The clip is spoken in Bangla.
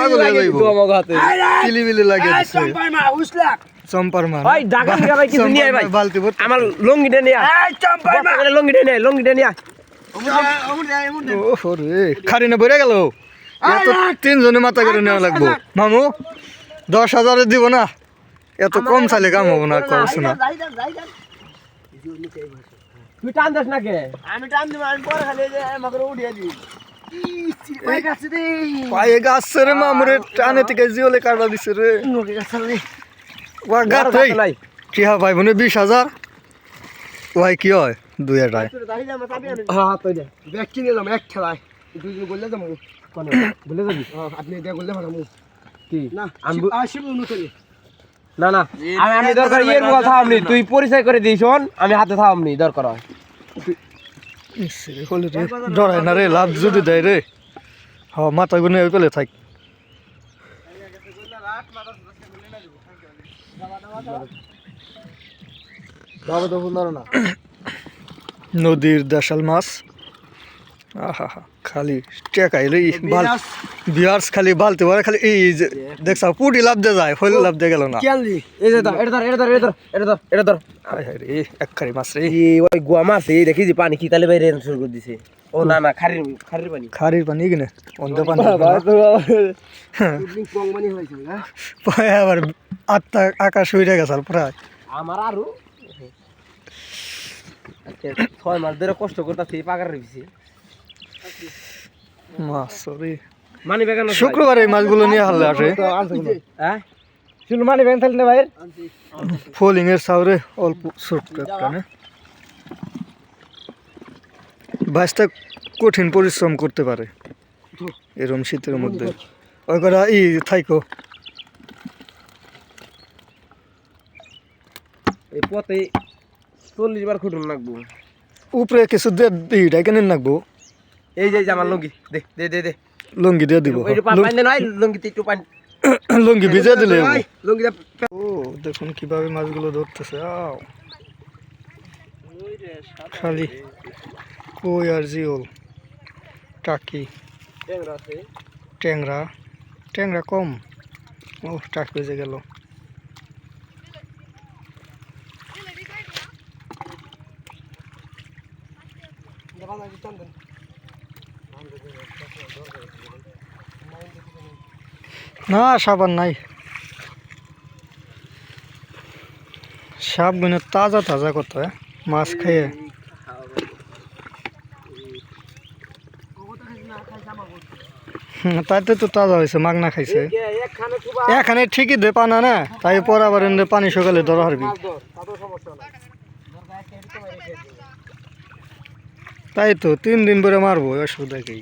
পাগল হয়ে যাইব। তো আমার হাতে। কিলি বিলি লাগে এই দিছে। চম্পার মা উসলাক চম্পার ভাই ঢাকা নিয়ে কিছু নিয়ে ভাই। বালতি ভর্তি। আমার লঙ্গিটা নিয়ে এই চম্পার মা লঙ্গিটা নিয়ে লঙ্গিটা নিয়ে আয়। রে খারিনে বইরা গেল। এত তিনজনে মাথা করে নেওয়া লাগবো। মামু দশ হাজারে দিব না। এত কম চালে কাম হব না করছ না। তুই টান দিস না কে? আমি টান দিব আমি পরে খালি আমাকে উঠিয়ে দিই পায়ে মামুরে টানে থেকে জিওলে কাটা দিছে রে। ওয়া। কি ভাই বোনে বিশ হাজার? ওয়াই কি হয়? দুই হ্যাঁ ব্যাগ কিনে এক খেলায় দুই বললে যাব বলে যাবি? আপনি এটা বললে ভালো কি? না আসিব না। না আমি আমি দরকার ইয়ের মুখে থামনি। তুই পরিচয় করে শোন। আমি হাতে থামনি দরকার হয়। রে ডরায় না রে লাভ যদি দেয় রে। হ মাথা গুনে ওই পেলে থাক। নদীর দেশাল মাছ। আহা খালি টেকাই রে ই বাল বিয়ার্স খালি বালতে পারে খালি এই যে দেখছা পুটি লাভ দিয়ে যায় হইলে লাভ দিয়ে গেল না। কেনলি এই যে ধর এটা ধর এটা ধর এটা ধর এটা ধর এটা ধর। হায় হায় রে এক খারি মাছ রে। এই ওই গুয়া মাছ এই দেখি যে পানি কি তালে বাইরে শুরু করে দিছে। ও না না খারির খারির পানি। খারির পানি কিনে অন্ধ পানি পং হ্যাঁ। পরে আবার আত্মা আকাশ হইয়া গেছে প্রায়। আমার আরও। আচ্ছা, ছয় মাস ধরে কষ্ট করতেছি পাকার রেখেছি মাছ মানি শুক্রবার এই মাছগুলো নিয়ে আসে। হ্যাঁ? শুনুন মানি বেগান থাকলে ভাই ফোলিং এর সাউরে অল্প ছোট্ট একটা না বাসটা কঠিন পরিশ্রম করতে পারে। এরম শীতের মধ্যে। ওই করা ই থাইকো। এই পথে চল্লিশ বার খুঁটুন লাগবো। উপরে কিছু দিয়ে নাকবো এই যে আমার লঙ্গি দে দে দে দে। লুঙ্গি দিয়ে দিব। লঙ্গিতে একটু পানি। লুঙ্গি ভিজে দিলে। ও দেখুন কীভাবে মাছগুলো ধরতেছে খালি। কই আর জিওল? টাকি। ট্যাংরা। ট্যাংরা কম। ও টাক বেজে গেল। না, সাবান নাই। সাপ গুনে তাজা তাজা করতে হয়, মাছ খেয়ে। তাইতে তো তাজা হয়েছে, মাগনা খাইছে। এখানে ঠিকই দে পানা না, তাই পর আবার পানি সকালে ধরা হারবি। তাই তো তিন দিন পরে মারবো অসুবিধা কি